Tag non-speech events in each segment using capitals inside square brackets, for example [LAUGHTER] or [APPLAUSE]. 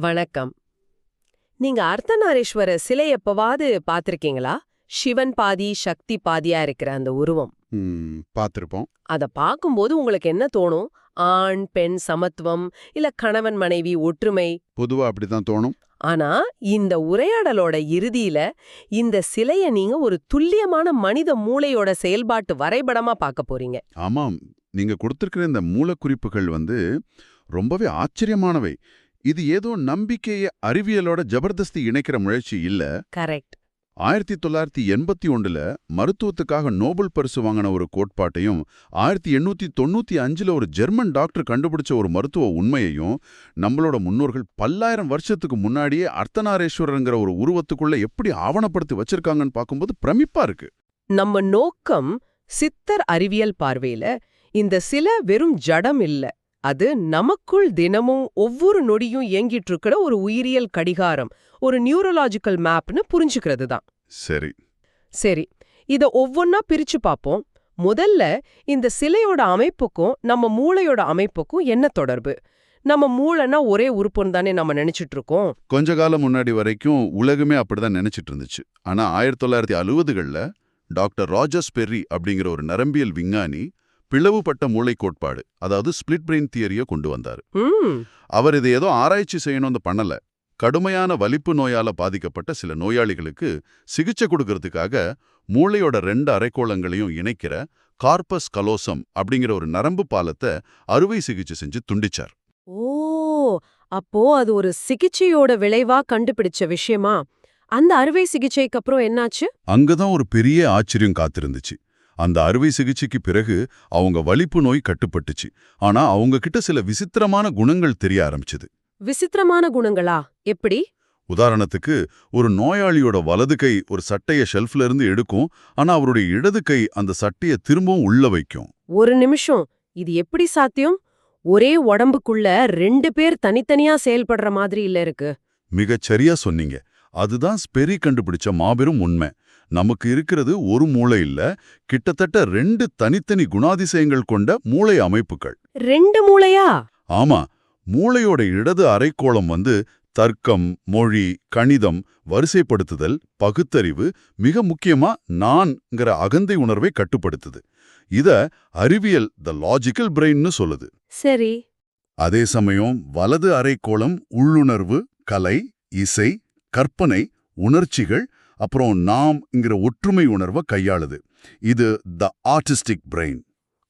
வணக்கம். நீங்க அர்த்தநாரீஸ்வரர் சிலை எப்பவாவது பார்த்திருக்கீங்களா? சிவன் பாதி சக்தி பாதியா இருக்கிற அந்த உருவம். பார்த்திருப்போம். அத பார்க்கும்போது உங்களுக்கு என்ன தோணும்? ஆண் பெண் சமத்துவம் இல்ல கணவன் மனைவி ஒற்றுமை? பொதுவா அப்படிதான் தோணும். ஆனா இந்த உரையாடலோட இறுதியில இந்த சிலைய நீங்க ஒரு துல்லியமான மனித மூளையோட செயல்பாட்டு வரைபடமா பார்க்க போறீங்க. ஆமாம். நீங்க கொடுத்திருக்கிற இந்த மூலக்குறிப்புகள் வந்து ரொம்பவே ஆச்சரியமானவை. இது ஏதோ நம்பிக்கைய அறிவியலோட ஜபர்தஸ்தி இணைக்கிற முயற்சி இல்ல. கரெக்ட். ஆயிரத்தி தொள்ளாயிரத்தி எண்பத்தி ஒன்றுல மருத்துவத்துக்காக நோபல் பரிசு வாங்கின ஒரு கோட்பாட்டையும் ஆயிரத்தி எண்ணூத்தி தொண்ணூத்தி அஞ்சுல ஒரு ஜெர்மன் டாக்டர் கண்டுபிடிச்ச ஒரு மருத்துவ உண்மையையும் நம்மளோட முன்னோர்கள் பல்லாயிரம் வருஷத்துக்கு முன்னாடியே அர்த்தநாரீஸ்வரருங்கிற ஒரு உருவத்துக்குள்ள எப்படி ஆவணப்படுத்தி வச்சிருக்காங்கன்னு பார்க்கும்போது பிரமிப்பா இருக்கு. நம்ம நோக்கம் சித்தர் அறிவியல் பார்வையில இந்த சில வெறும் ஜடம் இல்ல. அது நமக்குள் தினமும் ஒவ்வொரு நொடியும் இயங்கிட்டு இருக்கிற ஒரு உயிரியல் கடிகாரம் ஒரு நியூரலாஜிக்கல் மேப்னு புரிஞ்சுக்கிறது தான் சரி. சரி இத ஒவ்வொன்னா பிரிச்சு பார்ப்போம் முதல்ல இந்த சிலையோட அமைப்புக்கும் நம்ம மூளையோட அமைப்புக்கும் என்ன தொடர்பு? நம்ம மூளைனா ஒரே உறுப்புன்னு தானே நம்ம நினைச்சிட்டு இருக்கோம் கொஞ்ச காலம் முன்னாடி வரைக்கும் உலகமே அப்படிதான் நினைச்சிட்டு இருந்துச்சு ஆனா ஆயிரத்தி தொள்ளாயிரத்தி அறுபதுகளில் டாக்டர் ராஜர்ஸ் பெர்ரி அப்படிங்கிற ஒரு நரம்பியல் விஞ்ஞானி பிளவுபட்ட மூளை கோட்பாடு அதாவது ஸ்பிளிட் பிரெயின் தியரியை கொண்டு வந்தார். அவர் இதை ஏதோ ஆராய்ச்சி செய்யணும்னு பண்ணல. கடுமையான வலிப்பு நோயால பாதிக்கப்பட்ட சில நோயாளிகளுக்கு சிகிச்சை கொடுக்கறதுக்காக மூளையோட ரெண்டு அரைக்கோளங்களையும் இணைக்கிற கார்பஸ் கலோசம் அப்படிங்கிற ஒரு நரம்பு பாலத்தை அறுவை சிகிச்சை செஞ்சு துண்டிச்சார். ஓ அப்போ அது ஒரு சிகிச்சையோட விளைவா கண்டுபிடிச்ச விஷயமா? அந்த அறுவை சிகிச்சைக்கு அப்புறம் என்னாச்சு? அங்கதான் ஒரு பெரிய ஆச்சரியம் காத்திருந்துச்சு. அந்த அறுவை சிகிச்சைக்கு பிறகு அவங்க வலிப்பு நோய் கட்டுப்பட்டுச்சு. ஆனா அவங்க கிட்ட சில விசித்திரமான குணங்கள் தெரிய ஆரம்பிச்சது. விசித்திரமான குணங்களா? எப்படி? உதாரணத்துக்கு ஒரு நோயாளியோட வலது கை ஒரு சட்டைய ஷெல்ஃப்ல இருந்து எடுக்கும் ஆனா அவருடைய இடது கை அந்த சட்டைய திரும்பவும் உள்ள வைக்கும். ஒரு நிமிஷம். இது எப்படி சாத்தியம்? ஒரே உடம்புக்குள்ள ரெண்டு பேர் தனித்தனியா செயல்படுற மாதிரி இல்ல இருக்கு. மிகச் சரியா சொன்னீங்க. அதுதான் ஸ்பெரி கண்டுபிடிச்ச மாபெரும் உண்மை. நமக்கு இருக்கிறது ஒரு மூளை இல்ல கிட்டத்தட்ட ரெண்டு தனித்தனி குணாதிசயங்கள் கொண்ட மூளை அமைப்புகள். ரெண்டு மூளையா? ஆமா மூளையோட இடது அரைக்கோளம் வந்து தர்க்கம் மொழி கணிதம் வரிசைப்படுத்துதல் பகுத்தறிவு மிக முக்கியமா நான்ங்கிற அகந்தை உணர்வை கட்டுப்படுத்துது. இத அறிவியல் த லாஜிக்கல் பிரெயின்னு சொல்லுது. சரி. அதே சமயம் வலது அரைக்கோளம் உள்ளுணர்வு கலை இசை கற்பனை உணர்ச்சிகள் அப்புறம் நாம்ங்கிற ஒற்றுமை உணர்வை கையாளுது. இது த ஆர்டிஸ்டிக் பிரெயின்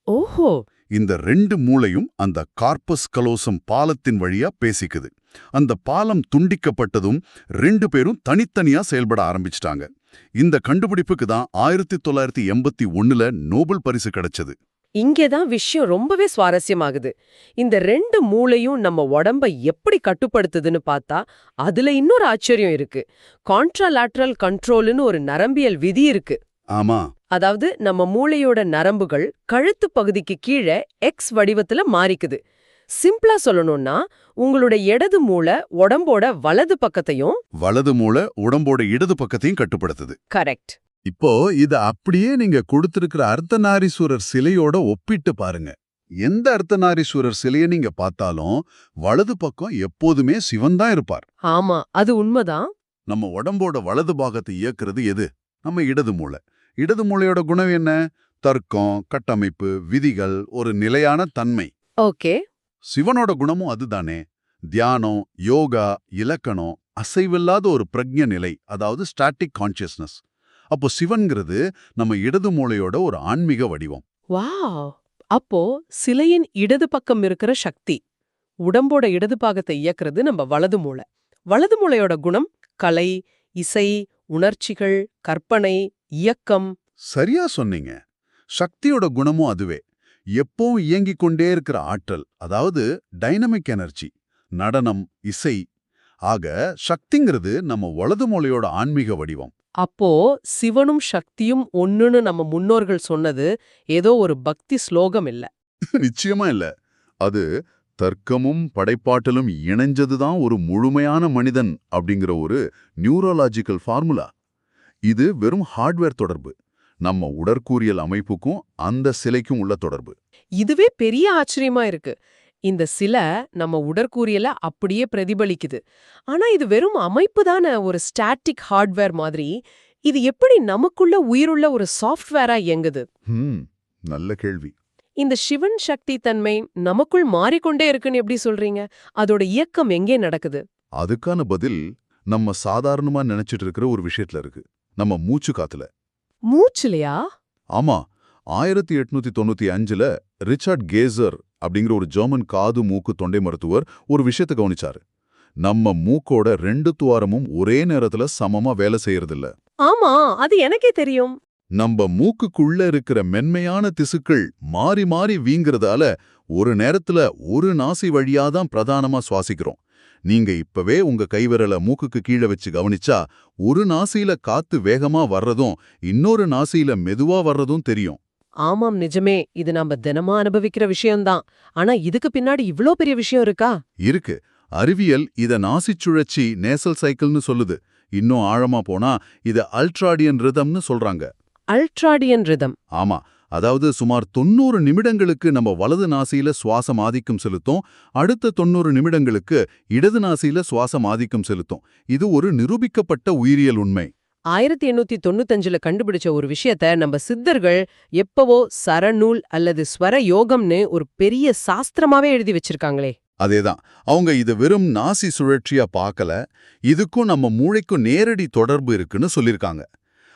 ஓஹோ! இந்த ரெண்டு மூளையும் அந்த கார்பஸ் கலோசம் பாலத்தின் வழியா பேசிக்குது. அந்த பாலம் துண்டிக்கப்பட்டதும் ரெண்டு பேரும் தனித்தனியா செயல்பட ஆரம்பிச்சிட்டாங்க. இந்த கண்டுபிடிப்புக்கு தான் ஆயிரத்தி தொள்ளாயிரத்தி எண்பத்தி ஒண்ணுல நோபல் பரிசு கிடைச்சது. இங்கேதான் விஷயம் ரொம்பவே சுவாரஸ்யமாகுது. இந்த ரெண்டு மூளையும் நம்ம உடம்ப எப்படி கட்டுப்படுத்துதுன்னு பார்த்தா அதுல இன்னொரு ஆச்சரியம் இருக்கு. கான்ட்ராலாட்ரல் கண்ட்ரோல்னு ஒரு நரம்பியல் விதி இருக்கு. ஆமா. அதாவது நம்ம மூளையோட நரம்புகள் கழுத்து பகுதிக்கு கீழே எக்ஸ் வடிவத்துல மாறிக்குது. சிம்பிளா சொல்லணும்னா உங்களோட இடது மூளை உடம்போட வலது பக்கத்தையும் வலது மூளை உடம்போட இடது பக்கத்தையும் கட்டுப்படுத்துது. கரெக்ட் இப்போ இத அப்படியே நீங்க கொடுத்திருக்கிற அர்த்தநாரீஸ்வரர் சிலையோட ஒப்பிட்டு பாருங்க. எந்த அர்த்தநாரீஸ்வரர் சிலையை நீங்க பார்த்தாலும் வலது பக்கம் எப்போதுமே சிவன் தான் இருப்பார். ஆமா அது உண்மைதான். நம்ம உடம்போட வலது பாகத்தை இயக்குறது எது? நம்ம இடது மூளை. இடது மூளையோட குணம் என்ன? தர்க்கம் கட்டமைப்பு விதிகள் ஒரு நிலையான தன்மை. ஓகே. சிவனோட குணமும் அதுதானே. தியானம் யோகா இலக்கணம் அசைவில்லாத ஒரு பிரக்ஞ நிலை அதாவது ஸ்டாட்டிக் கான்சியஸ்னஸ் அப்போ சிவன்கிறது நம்ம இடது மூளையோட ஒரு ஆன்மீக வடிவம். வாவ்! அப்போ சிலையின் இடது பக்கம் இருக்கிற சக்தி உடம்போட இடது பாகத்தை இயக்குறது நம்ம வலது மூளை. வலது மூளையோட குணம் கலை இசை உணர்ச்சிகள் கற்பனை இயக்கம். சரியா சொன்னீங்க. சக்தியோட குணமும் அதுவே. எப்பவும் இயங்கிக் கொண்டே இருக்கிற ஆற்றல் அதாவது டைனமிக் எனர்ஜி நடனம் இசை ஆக சக்திங்கிறது நம்ம வலது மூளையோட ஆன்மீக வடிவம். அப்போ சிவனும் சக்தியும் ஒண்ணுன்னு நம்ம முன்னோர்கள் சொன்னது ஏதோ ஒரு பக்தி ஸ்லோகம் இல்ல. [LAUGHS] நிச்சயமா இல்ல. அது தர்க்கமும் படைப்பாற்றலும் இணைஞ்சதுதான் ஒரு முழுமையான மனிதன் அப்படிங்கிற ஒரு நியூரோலாஜிக்கல் ஃபார்முலா. இது வெறும் ஹார்ட்வேர் தொடர்பு. நம்ம உடற்கூறியல் அமைப்புக்கும் அந்த சிலைக்கும் உள்ள தொடர்பு. இதுவே பெரிய ஆச்சரியமா இருக்கு. இந்த சிலை நம்ம உடற்கூறியல அப்படியே பிரதிபலிக்குது. ஆனா இது வெறும் அமைப்பு தானே ஒரு ஸ்டாட்டிக் ஹார்ட்வேர் மாதிரி. இது எப்படி நமக்குள்ள உயிருள்ள ஒரு சாஃப்ட்வேரா இயங்குது? நல்ல கேள்வி. இந்த சிவன் சக்தி தன்மை நமக்குள் மாறிக்கொண்டே இருக்குன்னு எப்படி சொல்றீங்க? அதோட இயக்கம் எங்கே நடக்குது? அதுக்கான பதில் நம்ம சாதாரணமா நினைச்சிட்டு இருக்கிற ஒரு விஷயத்துல இருக்கு. நம்ம மூச்சு காத்துல. மூச்சுலையா? ஆமா ஆயிரத்தி எட்நூத்தி தொண்ணூத்தி அஞ்சுல ரிச்சர்ட் கேசர் அப்படிங்கிற ஒரு ஜெர்மன் காது மூக்கு தொண்டை மருத்துவர் ஒரு விஷயத்தை கவனிச்சாரு. நம்ம மூக்கோட ரெண்டு துவாரமும் ஒரே நேரத்துல சமமா வேலை செய்யறதில்ல. ஆமா அது எனக்கே தெரியும். நம்ம மூக்குக்குள்ள இருக்கிற மென்மையான திசுக்கள் மாறி மாறி வீங்கறதால ஒரு நேரத்துல ஒரு நாசி வழியாதான் பிரதானமா சுவாசிக்கிறோம். நீங்க இப்பவே உங்க கைவிரல மூக்குக்கு கீழே வச்சு கவனிச்சா ஒரு நாசியில காத்து வேகமா வர்றதும் இன்னொரு நாசியில மெதுவா வர்றதும் தெரியும். ஆமாம் நிஜமே. இது நம்ம தினமா அனுபவிக்கிற விஷயம்தான். ஆனா இதுக்கு பின்னாடி இவ்ளோ பெரிய விஷயம் இருக்கா? இருக்கு. அறிவியல் இத நாசிச் சுழற்சி நேசல் சைக்கிள்னு சொல்லுது. இன்னும் ஆழமா போனா இத அல்ட்ராடியன் ரிதம்னு சொல்றாங்க. Ultradian rhythm. ஆமா. அதாவது சுமார் தொண்ணூறு நிமிடங்களுக்கு நம்ம வலது நாசியில சுவாசம் ஆதிக்கம் செலுத்தும் அடுத்த தொண்ணூறு நிமிடங்களுக்கு இடது நாசியில சுவாசம் ஆதிக்கம் செலுத்தும். இது ஒரு நிரூபிக்கப்பட்ட உயிரியல் உண்மை. ஆயிரத்தி எண்ணூத்தி தொண்ணூத்தஞ்சுல கண்டுபிடிச்ச ஒரு விஷயத்த நம்ம சித்தர்கள் எப்பவோ சரநூல் அல்லது ஸ்வர யோகம்னு ஒரு பெரிய சாஸ்திரமாவே எழுதி வச்சிருக்காங்களே. அதேதான். அவங்க இத வெறும் நாசி சுழற்சியா பார்க்கல இதுக்கும் நம்ம மூளைக்கும் நேரடி தொடர்பு இருக்குன்னு சொல்லிருக்காங்க.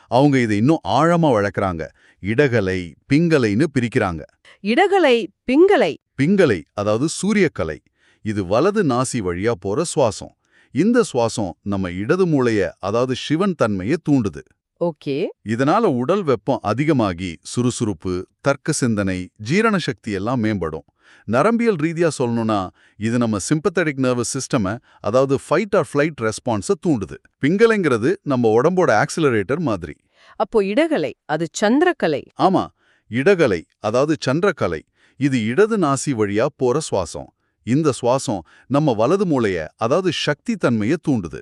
அவங்க இதை இன்னும் ஆழமா வளர்க்கறாங்க. இடகலை பிங்கலைன்னு பிரிக்கிறாங்க. இடகலை பிங்கலை. பிங்கலை அதாவது சூரியக்கலை. இது வலது நாசி வழியா போற சுவாசம். இந்த சுவாசம் நம்ம இடது மூளைய அதாவது சிவன் தன்மையை தூண்டுது. ஓகே. இதனால உடல் வெப்பம் அதிகமாகி சுறுசுறுப்பு தர்க்க சிந்தனை ஜீரண சக்தி எல்லாம் மேம்படும். நரம்பியல் ரீதியா சொல்லணும்னா இது நம்ம சிம்பத்தடிக் நர்வஸ் சிஸ்டம அதாவது ஃபைட் ஆர் ஃப்ளைட் ரெஸ்பான்ஸை தூண்டுது. பிங்கலைங்கிறது நம்ம உடம்போட ஆக்சிலரேட்டர் மாதிரி. அப்போ இடகலை அது சந்திரக்கலை. ஆமா இடகலை அதாவது சந்திரக்கலை இது இடது நாசி வழியா போற சுவாசம். இந்த சுவாசம் நம்ம வலது மூளைய அதாவது சக்தி தன்மையை தூண்டுது.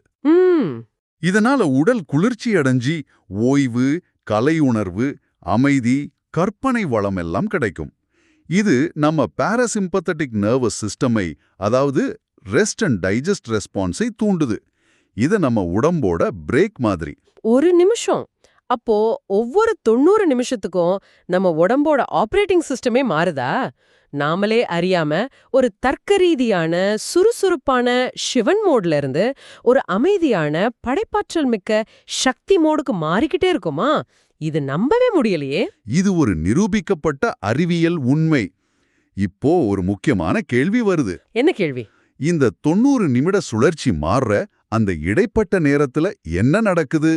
இதனால உடல் குளிர்ச்சி அடைஞ்சி ஓய்வு கலை உணர்வு அமைதி கற்பனை வளம் எல்லாம் கிடைக்கும். இது நம்ம பாராசிம்பத்தட்டிக் நர்வஸ் சிஸ்டமை அதாவது ரெஸ்ட் அண்ட் டைஜஸ்ட் ரெஸ்பான்ஸை தூண்டுது. இது நம்ம உடம்போட பிரேக் மாதிரி. ஒரு நிமிஷம். அப்போ ஒவ்வொரு தொண்ணூறு நிமிஷத்துக்கும் நம்ம உடம்போட ஆபரேட்டிங் சிஸ்டமே மாறுதா? நாமளே அறியாம ஒரு தர்க்க ரீதியான சுறுசுறுப்பான சிவன் மோட்ல இருந்து ஒரு அமைதியான படைப்பாற்றல் மிக்க சக்தி மோடுக்கு மாறிக்கிட்டே இருக்குமா? இது நம்பவே முடியலையே. இது ஒரு நிரூபிக்கப்பட்ட அறிவியல் உண்மை. இப்போ ஒரு முக்கியமான கேள்வி வருது. என்ன கேள்வி? இந்த தொண்ணூறு நிமிட சுழற்சி மாறுற அந்த இடைப்பட்ட நேரத்துல என்ன நடக்குது?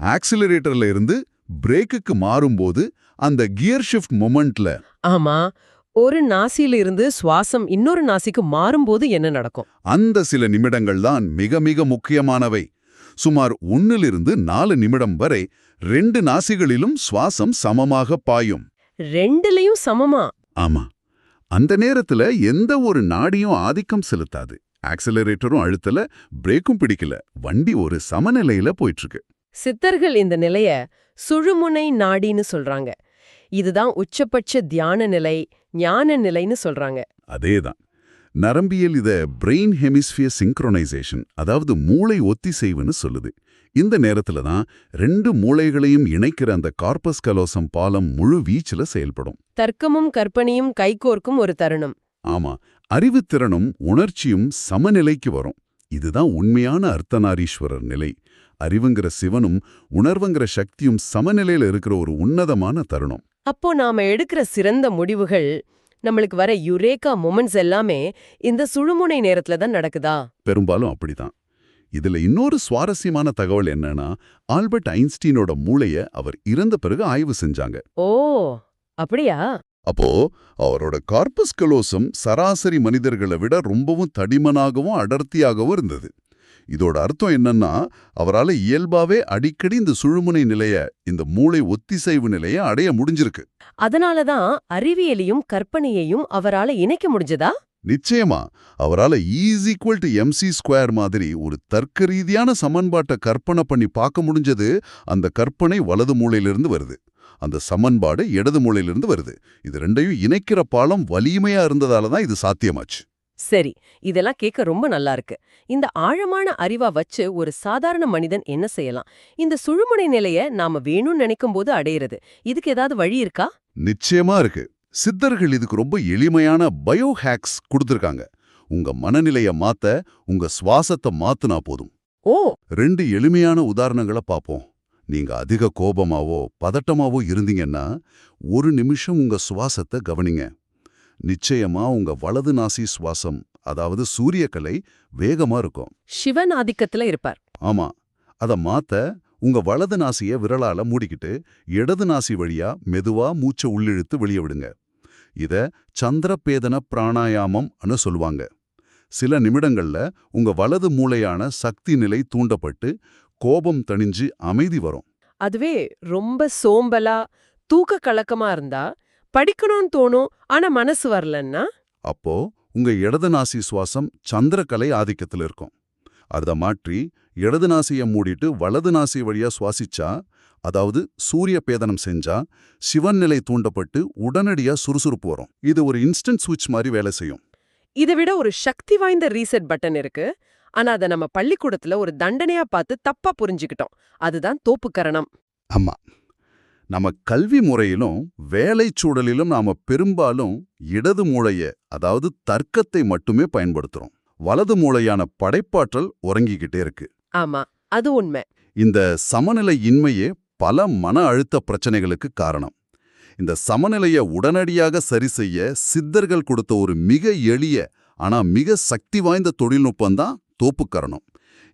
ஆக்சிலரேட்டர்ல இருந்து பிரேக்குக்கு மாறும்போது அந்த கியர் ஷிஃப்ட் மொமெண்ட்ல ஆமா ஒரு நாசியில இருந்து சுவாசம் இன்னொரு நாசிக்கு மாறும்போது என்ன நடக்கும்? அந்த சில நிமிடங்கள் தான் மிக மிக முக்கியமானவை. சுமார் ஒன்னிலிருந்து நாலு நிமிடம் வரை ரெண்டு நாசிகளிலும் சுவாசம் சமமாக பாயும். ரெண்டுலயும் சமமா? ஆமா. அந்த நேரத்துல எந்த ஒரு நாடியும் ஆதிக்கம் செலுத்தாது. ஆக்சிலரேட்டரும் அழுத்தல பிரேக்கும் பிடிக்கல. வண்டி ஒரு சமநிலையில போயிட்டு இருக்கு சித்தர்கள் இந்த நிலைய சுழுமுனை நாடின்னு சொல்றாங்க. இதுதான் உச்சபட்ச தியான நிலை ஞான நிலைன்னு சொல்றாங்க. அதேதான். நரம்பியல் இத பிரெயின் ஹெமிஸ்பியர் சிங்க்ரோனைசேஷன் அதாவது மூளை ஒத்திசைவுன்னு சொல்லுது. இந்த நேரத்துல தான் ரெண்டு மூளைகளையும் இணைக்கிற அந்த கார்பஸ் கலோசம் பாலம் முழு வீச்சுல செயல்படும். தர்க்கமும் கற்பனையும் கைகோர்க்கும் ஒரு தருணம். ஆமா அறிவுத்திறனும் உணர்ச்சியும் சமநிலைக்கு வரும். இதுதான் உண்மையான அர்த்தநாரீஸ்வரர் நிலை. அறிவுங்கிற சிவனும் உணர்வுங்கிற சக்தியும் சமநிலையில இருக்கிற ஒரு உன்னதமான தருணம். அப்போ நாம எடுக்கிற சிறந்த முடிவுகள் நம்மளுக்கு வர யுரேகா மொமெண்ட்ஸ் எல்லாமே இந்த சுழுமுனை நேரத்துல தான் நடக்குதா? பெரும்பாலும் அப்படிதான். இதுல இன்னொரு சுவாரஸ்யமான தகவல் என்னன்னா ஆல்பர்ட் ஐன்ஸ்டீனோட மூளைய அவர் இறந்த பிறகு ஆய்வு செஞ்சாங்க. ஓ அப்படியா? அப்போ அவரோட கார்பஸ் கலோசம் சராசரி மனிதர்களை விட ரொம்பவும் தடிமனாகவும் அடர்த்தியாகவும் இருந்தது. இதோட அர்த்தம் என்னன்னா அவரால இயல்பாவே அடிக்கடி இந்த சுழுமுனை நிலைய இந்த மூளை ஒத்திசைவு நிலைய அடைய முடிஞ்சிருக்கு. அதனாலதான் அறிவியலையும் கற்பனையையும் அவரால இணைக்க முடிஞ்சதா? நிச்சயமா. அவரால is equal to MC square மாதிரி ஒரு தர்க்க ரீதியான சமன்பாட்டை கற்பனை பண்ணி பார்க்க முடிஞ்சது அந்த கற்பனை வலது மூளையிலிருந்து வருது. அந்த சமன்பாடு இடது மூலையிலிருந்து வருது. இது ரெண்டையும் இணைக்கிற பாலம் வலிமையா இருந்ததால தான் இது சாத்தியமாச்சு. சரி இதெல்லாம் கேட்க ரொம்ப நல்லா இருக்கு. இந்த ஆழமான அறிவா வச்சு ஒரு சாதாரண மனிதன் என்ன செய்யலாம்? இந்த சுழுமுனை நிலைய நாம வேணும்னு நினைக்கும் போது அடையிறது. இதுக்கு ஏதாவது வழி இருக்கா? நிச்சயமா இருக்கு. சித்தர்கள் இதுக்கு ரொம்ப எளிமையான பயோ ஹேக்ஸ் கொடுத்திருக்காங்க. உங்க மனநிலைய மாத்த உங்க சுவாசத்தை மாத்துனா போதும். ஓ! ரெண்டு எளிமையான உதாரணங்களை பார்ப்போம் நீங்க அதிக கோபமாவோ பதட்டமாவோ இருந்தீங்கன்னா ஒரு நிமிஷம் உங்க சுவாசத்தை கவனிங்க. நிச்சயமா உங்க வலது நாசி சுவாசம் அதாவது சூரியக்கலை வேகமா இருக்கும். சிவன் ஆதிக்கத்துல இருப்பார். ஆமா. அத மாத்த உங்க வலது நாசிய விரலால மூடிக்கிட்டு இடது நாசி வழியா மெதுவா மூச்சை உள்ளிழுத்து வெளிய விடுங்க. இத சந்திரபேதன பிராணாயாமம்னு சொல்லுவாங்க. சில நிமிடங்கள்ல உங்க வலது மூளையான சக்தி நிலை தூண்டப்பட்டு கோபம் தணிஞ்சு அமைதி வரும். அதுவே ரொம்ப சோம்பலா தூக்க கலக்கமா இருந்தா படிக்கணும்னு தோணும் ஆனா மனசு வரலன்னா? அப்போ உங்க இடது நாசி சுவாசம் சந்திரக்கலை ஆதிக்கத்துல இருக்கும். அத மாற்றி இடது நாசிய மூடிட்டு வலது நாசி வழியா சுவாசிச்சா அதாவது சூரிய பேதனம் செஞ்சா சிவன் நிலை தூண்டப்பட்டு உடனடியா சுறுசுறுப்பு வரும். இது ஒரு இன்ஸ்டன்ட் சுவிட்ச் மாதிரி வேலை செய்யும். இதை விட ஒரு சக்தி வாய்ந்த ரீசெட் பட்டன் இருக்கு. ஆனா அதை நம்ம பள்ளிக்கூடத்துல ஒரு தண்டனையா பார்த்து தப்பா புரிஞ்சுக்கிட்டோம். அதுதான் தோப்புக்கரணம். ஆமா. நம்ம கல்வி முறையிலும் வேலைச் சூழலிலும் நாம பெரும்பாலும் இடது மூளைய அதாவது தர்க்கத்தை மட்டுமே பயன்படுத்துறோம். வலது மூளையான படைப்பாற்றல் உறங்கிக்கிட்டே இருக்கு. ஆமா அது உண்மை. இந்த சமநிலை இன்மையே பல மன அழுத்த பிரச்சனைகளுக்கு காரணம். இந்த சமநிலையை உடனடியாக சரி செய்ய சித்தர்கள் கொடுத்த ஒரு மிக எளிய ஆனா மிக சக்தி வாய்ந்த தொழில்நுட்பம் தான் தோப்புக்கரணம்.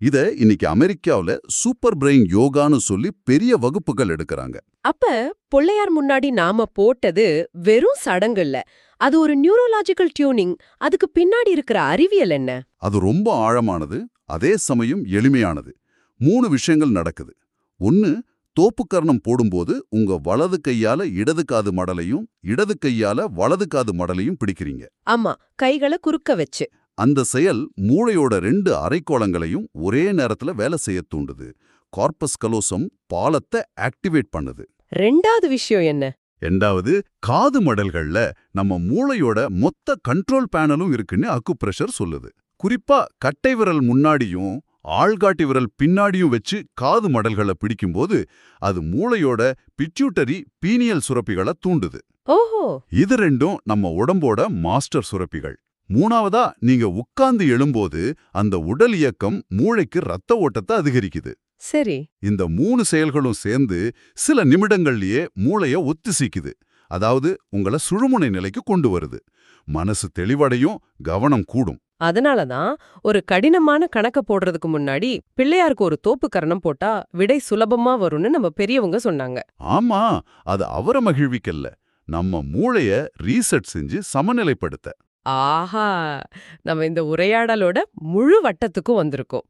இத இன்னைக்கு அமெரிக்காவுல சூப்பர் பிரெயின் யோகான்னு சொல்லி பெரிய வகுப்புகள் எடுக்கறாங்க. அப்ப பொள்ளையார் முன்னாடி நாம போட்டது வெறும் சடங்குல்ல. அது ஒரு நியூரோலாஜிக்கல் டியூனிங் அதுக்கு பின்னாடி இருக்கிற அறிவியல் என்ன? அது ரொம்ப ஆழமானது அதே சமயம் எளிமையானது. மூணு விஷயங்கள் நடக்குது. ஒன்னு தோப்புக்கரணம் போடும்போது உங்க வலது கையால இடது காது மடலையும் இடது கையால வலது காது மடலையும் பிடிக்கிறீங்க. ஆமா கைகளை குறுக்க வச்சு. அந்த செயல் மூளையோட ரெண்டு அரைக்கோளங்களையும் ஒரே நேரத்துல வேலை செய்ய தூண்டுது. கார்பஸ் கலோசம் பாலத்தை ஆக்டிவேட் பண்ணுது. ரெண்டாவது விஷயம் என்ன? ரெண்டாவது காது மடல்கள்ல நம்ம மூளையோட மொத்த கண்ட்ரோல் பேனலும் இருக்குன்னு அக்குப்ரெஷர் சொல்லுது. குறிப்பா கட்டை விரல் முன்னாடியும் ஆள்காட்டி விரல் பின்னாடியும் வச்சு காது மடல்களை பிடிக்கும்போது அது மூளையோட பிட்யூட்டரி பீனியல் சுரப்பிகளை தூண்டுது. ஓஹோ! இது ரெண்டும் நம்ம உடம்போட மாஸ்டர் சுரப்பிகள். மூணாவதா நீங்க உட்கார்ந்து எழும்போது அந்த உடல் இயக்கம் மூளைக்கு ரத்த ஓட்டத்தை அதிகரிக்குது. சரி. இந்த மூணு செயல்களும் சேர்ந்து சில நிமிடங்கள்லயே மூளைய ஒத்திசைக்குது. அதாவது உங்கள சுழுமுனை நிலைக்கு கொண்டு வருது. மனசு தெளிவடையும் கவனம் கூடும். அதனாலதான் ஒரு கடினமான கணக்க போடுறதுக்கு முன்னாடி பிள்ளையாருக்கு ஒரு தோப்பு கரணம் போட்டா விடை சுலபமா வரும்னு நம்ம பெரியவங்க சொன்னாங்க. ஆமா அது அவரை மகிழ்விக்கல்ல. நம்ம மூளைய ரீசெட் செஞ்சு சமநிலைப்படுத்த. ஆஹா நம்ம இந்த உரையாடலோட முழு வட்டத்துக்கும் வந்திருக்கோம்.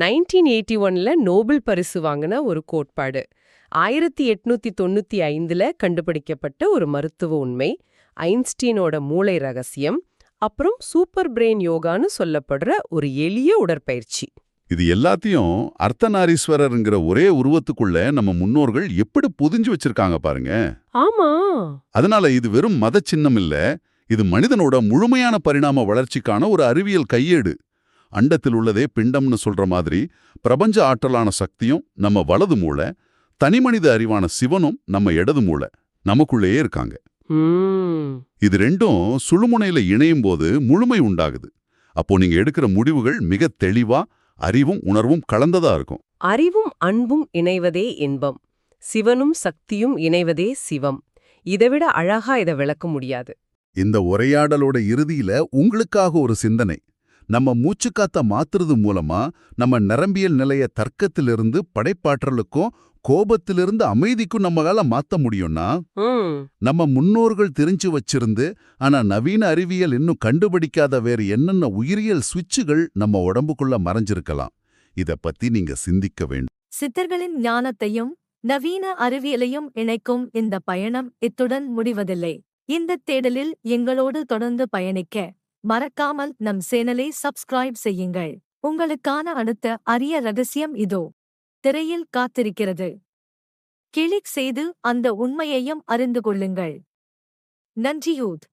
நைன்டீன் எயிட்டி ஒன்ல நோபல் பரிசு வாங்கின ஒரு கோட்பாடு. ஆயிரத்தி எட்நூத்தி தொண்ணூத்தி ஐந்துல கண்டுபிடிக்கப்பட்ட ஒரு மருத்துவ உண்மை ஐன்ஸ்டீனோட மூளை ரகசியம் அப்புறம் சூப்பர் பிரெயின் யோகான்னு சொல்லப்படுற ஒரு எளிய உடற்பயிற்சி. இது எல்லாத்தையும் அர்த்தநாரீஸ்வரர்ங்கிற ஒரே உருவத்துக்குள்ள நம்ம முன்னோர்கள் எப்படி புதிஞ்சு வச்சிருக்காங்க பாருங்க. ஆமா. அதனால இது வெறும் மத சின்னம் இல்ல இது மனிதனோட முழுமையான பரிணாம வளர்ச்சிக்கான ஒரு அறிவியல் கையேடு. அண்டத்தில் உள்ளதே பிண்டம்னு சொல்ற மாதிரி பிரபஞ்ச ஆற்றலான சக்தியும் நம்ம வலது மூளை தனிமனித அறிவான சிவனும் நம்ம இடது மூளை நமக்குள்ளேயே இருக்காங்க. இது ரெண்டும் சுழுமுனையில இணையும் போது முழுமை உண்டாகுது. அப்போ நீங்க எடுக்கிற முடிவுகள் மிக தெளிவா அறிவும் உணர்வும் கலந்ததா இருக்கும். அறிவும் அன்பும் இணைவதே இன்பம். சிவனும் சக்தியும் இணைவதே சிவம். இதைவிட அழகா இதை விளக்க முடியாது. இந்த உரையாடலோட இறுதியில உங்களுக்காக ஒரு சிந்தனை. நம்ம மூச்சுக்காத்த மாத்துறது மூலமா நம்ம நரம்பியல் நிலைய தர்க்கத்திலிருந்து படைப்பாற்றலுக்கும் கோபத்திலிருந்து அமைதிக்கும் நம்மளால மாத்த முடியும்னா ம். நம்ம முன்னோர்கள் தெரிஞ்சு வச்சிருந்து ஆனா நவீன அறிவியல் இன்னும் கண்டுபிடிக்காத வேறு என்னென்ன உயிரியல் சுவிட்சுகள் நம்ம உடம்புக்குள்ள மறைஞ்சிருக்கலாம். இத பத்தி நீங்க சிந்திக்க வேண்டும். சித்தர்களின் ஞானத்தையும் நவீன அறிவியலையும் இணைக்கும் இந்த பயணம் இத்துடன் முடிவதில்லை. இந்த தேடலில் எங்களோடு தொடர்ந்து பயணிக்க மறக்காமல் நம் சேனலை சப்ஸ்கிரைப் செய்யுங்கள். உங்களுக்கான அடுத்த அரிய ரகசியம் இதோ. திரையில் காத்திருக்கிறது. கிளிக் செய்து அந்த உண்மையையும் அறிந்து கொள்ளுங்கள். நன்றியூத்